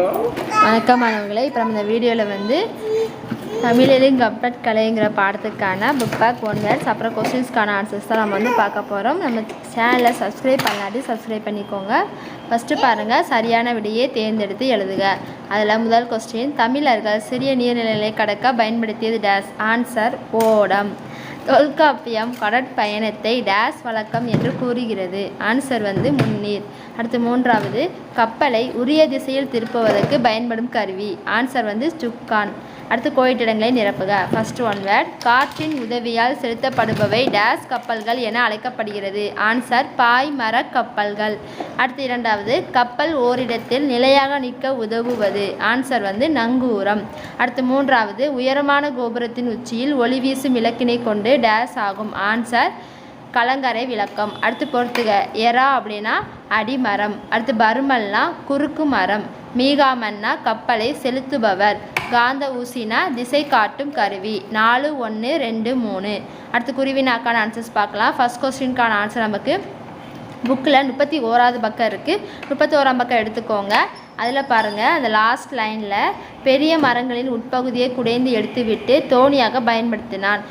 வணக்கம் மாணவர்களே. இப்போ நம்ம இந்த வீடியோவில் வந்து தமிழிலும் கப்பட் கலைங்கிற பாடத்துக்கான புக் பேக் ஒன் வேர்ஸ் அப்புறம் கொஸ்டின்ஸ்க்கான ஆன்சர்ஸ் தான் நம்ம வந்து பார்க்க போகிறோம் நம்ம சேனலை சப்ஸ்கிரைப் பண்ணாட்டி சப்ஸ்கிரைப் பண்ணிக்கோங்க. ஃபஸ்ட்டு பாருங்கள் சரியான விடையை தேர்ந்தெடுத்து எழுதுக. அதில் முதல் கொஸ்டின் தமிழர்கள் சிறிய நீர்நிலைகளை கடக்க பயன்படுத்தியது டேஸ் ஆன்சர் ஓடம். தொல்காப்பியம் கடற்பயணத்தை டேஸ் வழக்கம் என்று கூறுகிறது. ஆன்சர் வந்து முன்னீர். அடுத்து மூன்றாவது கப்பலை உரிய திசையில் திருப்புவதற்கு பயன்படும் கருவி. ஆன்சர் வந்து சுக்கான் அடுத்து கோயிட்டிடங்களை நிரப்புக. ஃபர்ஸ்ட் ஒன் வேர்ட் காற்றின் உதவியால் செலுத்தப்படுபவை டேஸ் கப்பல்கள் என அழைக்கப்படுகிறது. ஆன்சர் பாய்மர கப்பல்கள். அடுத்து இரண்டாவது கப்பல் ஓரிடத்தில் நிலையாக நிற்க உதவுவது. ஆன்சர் வந்து நங்கூரம் அடுத்து மூன்றாவது உயரமான கோபுரத்தின் உச்சியில் ஒளி வீசும் விளக்கினை கொண்டு டேஸ் ஆகும். ஆன்சர் கலங்கரை விளக்கம். அடுத்து பொறுத்துக எரா அப்படின்னா அடிமரம். அடுத்து பருமல்னா குறுக்கு மரம். மீகாமன்னா கப்பலை செலுத்துபவர். காந்த ஊசினா திசை காட்டும் கருவி. நாலு ஒன்று ரெண்டு மூணு. அடுத்து குருவினாக்கான ஆன்சர்ஸ் பார்க்கலாம். ஃபர்ஸ்ட் கொஸ்டினுக்கான ஆன்சர் நமக்கு புக்கில் முப்பத்தி ஓராவது பக்கம் இருக்குது முப்பத்தி ஓராம் பக்கம் எடுத்துக்கோங்க. அதில் பாருங்கள் அந்த லாஸ்ட் லைனில் பெரிய மரங்களின் உட்பகுதியை குடைந்து எடுத்துவிட்டு தோணியாக பயன்படுத்தினான்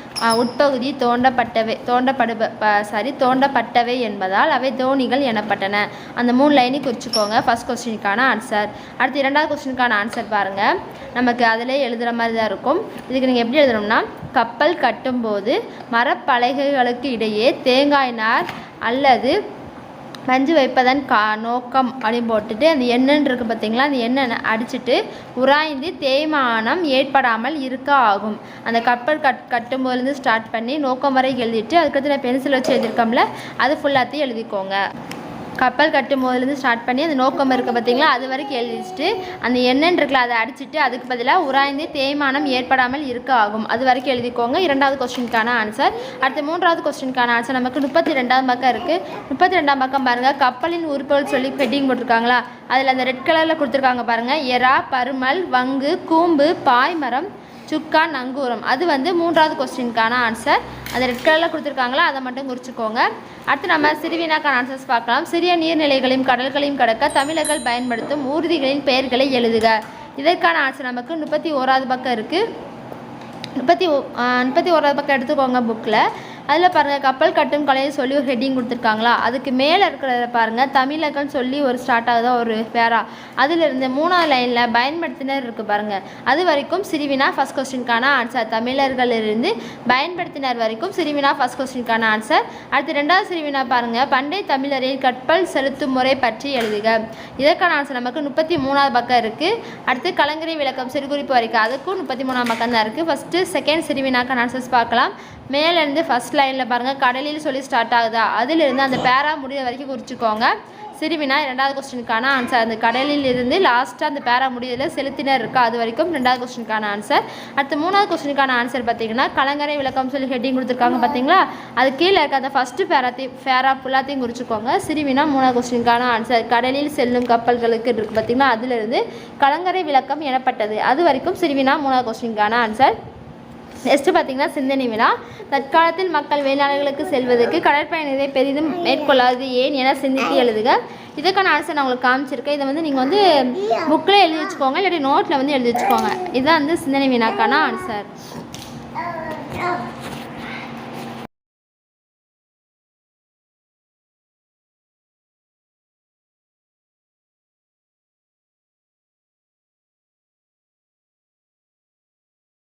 உட்பகுதி தோண்டப்பட்டவை தோண்டப்படுப சாரி தோண்டப்பட்டவை என்பதால் அவை தோணிகள் எனப்பட்டன. அந்த மூணு லைனையும் குறிச்சிக்கோங்க. ஃபர்ஸ்ட் கொஸ்டினுக்கான ஆன்சர் அடுத்து இரண்டாவது கொஸ்டினுக்கான ஆன்சர் பாருங்கள் நமக்கு அதிலே எழுதுகிற மாதிரி தான் இருக்கும். இதுக்கு நீங்கள் எப்படி எழுதணும்னா கப்பல் கட்டும்போது மரப்பலகைகளுக்கு இடையே தேங்காய் நார் அல்லது மஞ்சு வைப்பதன் கா நோக்கம் அப்படின்னு போட்டுட்டு அந்த எண்ணென்னு இருக்குது பார்த்தீங்களா அந்த எண்ணெய் அடிச்சுட்டு உராய்ந்து தேய்மானம் ஏற்படாமல் இருக்க ஆகும். அந்த கப்பல் கட் கட்டும்போதுலேருந்து ஸ்டார்ட் பண்ணி நோக்கம் வரை எழுதிட்டு அதுக்கடுத்து நான் பென்சில் வச்சு எழுதியிருக்கோம்ல அது ஃபுல்லாத்தையும் எழுதிக்கோங்க. கப்பல் கட்டும் போதுலேருந்து ஸ்டார்ட் பண்ணி அந்த நோக்கம் இருக்குது பார்த்தீங்களா? அது வரைக்கும் எழுதிச்சிட்டு அந்த எண்ணெய் இருக்குல்ல அதை அடிச்சுட்டு அதுக்கு பதிலாக உராய்ந்து தேய்மானம் ஏற்படாமல் இருக்க ஆகும். அது வரைக்கும் எழுதிக்கோங்க. இரண்டாவது கொஸ்டினுக்கான ஆன்சர் அடுத்து மூன்றாவது கொஸ்டினுக்கான ஆன்சர் நமக்கு முப்பத்தி ரெண்டாவது பக்கம் இருக்குது முப்பத்தி ரெண்டாம் பக்கம் பாருங்கள் கப்பலின் உறுப்புகள் சொல்லி ஹெட்டிங் போட்டிருக்காங்களா? அதில் அந்த ரெட் கலரில் கொடுத்துருக்காங்க பாருங்கள் எறா பருமல் வங்கு கூம்பு பாய்மரம் சுக்கா நங்கூரம். அது வந்து மூன்றாவது கொஸ்டினுக்கான ஆன்சர் அந்த ரெட் கலரில் கொடுத்துருக்காங்களா அதை மட்டும் குறிச்சிக்கோங்க. அடுத்து நம்ம சிறுவினாக்கான ஆன்சர்ஸ் பார்க்கலாம். சிறிய நீர்நிலைகளையும் கடல்களையும் கடக்க தமிழர்கள் பயன்படுத்தும் ஊர்திகளின் பெயர்களை எழுதுக. இதற்கான ஆன்சர் நமக்கு முப்பத்தி ஓராவது பக்கம் இருக்குது முப்பத்தி ஓ முப்பத்தி ஓராவது பக்கம் எடுத்துக்கோங்க புக்கில் அதில் பாருங்கள் கப்பல் கட்டும் கலையை சொல்லி ஒரு ஹெட்டிங் கொடுத்துருக்காங்களா? அதுக்கு மேலே இருக்கிறத பாருங்கள் தமிழகம்னு சொல்லி ஒரு ஸ்டார்ட் ஆகுதா ஒரு பேரா அதிலிருந்து மூணாவது லைனில் பயன்படுத்தினர் இருக்குது பாருங்கள் அது வரைக்கும் சிறுவினா ஃபஸ்ட் கொஸ்டினுக்கான ஆன்சர் தமிழர்களிலிருந்து பயன்படுத்தினர் வரைக்கும் சிறுவினா ஃபஸ்ட் கொஸ்டினுக்கான ஆன்சர் அடுத்து ரெண்டாவது சிறுவினா பாருங்கள் பண்டை தமிழரின் கப்பல் செலுத்தும் முறை பற்றி எழுதுக. இதற்கான ஆன்சர் நமக்கு முப்பத்தி மூணாவது பக்கம் இருக்குது அடுத்து கலங்கரை விளக்கம் சிறுகுறிப்பு வரைக்கும். அதுக்கும் முப்பத்தி மூணாம் பக்கம் தான் இருக்குது ஃபஸ்ட்டு செகண்ட் சிறுவினாக்கான ஆன்சர்ஸ் பார்க்கலாம். மேலேருந்து ஃபஸ்ட் லைனில் பாருங்கள் கடலில் சொல்லி ஸ்டார்ட் ஆகுதா? அதிலிருந்து அந்த பேரா முடிகிற வரைக்கும் குறிச்சிக்கோங்க. சிறுவினா ரெண்டாவது கொஸ்டினுக்கான ஆன்சர் அந்த கடலில் இருந்து லாஸ்ட்டாக அந்த பேரா முடியதில் செலுத்தினர் இருக்கா? அது வரைக்கும் ரெண்டாவது கொஸ்டினுக்கான ஆன்சர் அடுத்து மூணாவது கொஸ்டினுக்கான ஆன்சர் பார்த்தீங்கன்னா கலங்கரை விளக்கம் சொல்லி ஹெட்டிங் கொடுத்துருக்காங்க பார்த்தீங்களா? அது கீழே இருக்க அந்த ஃபஸ்ட்டு பேராத்தையும் ஃபேரா ஃபுல்லாத்தையும் குறிச்சிக்கோங்க. சிறுவினா மூணாவது கொஸ்டினுக்கான ஆன்சர் கடலில் செல்லும் கப்பல்களுக்கு இருக்குது பார்த்தீங்களா? அதிலிருந்து கலங்கரை விளக்கம் எனப்பட்டது. அது வரைக்கும் சிறுவினா மூணாவது கொஸ்டினுக்கான ஆன்சர் நெக்ஸ்ட்டு பார்த்தீங்கன்னா சிந்தனை வினா தற்காலத்தில் மக்கள் வெளிநாடுகளுக்கு செல்வதற்கு கடற்பயணத்தை பெரிதும் மேற்கொள்ளாது ஏன் என சிந்தித்து எழுதுக. இதுக்கான ஆன்சர் நான் உங்களுக்கு காமிச்சிருக்கேன். இதை வந்து நீங்கள் வந்து புக்கில் எழுதி வச்சுக்கோங்க. இல்லாட்டி நோட்டில் வந்து எழுதி வச்சுக்கோங்க. இதுதான் வந்து சிந்தனை வினாக்கான ஆன்சர்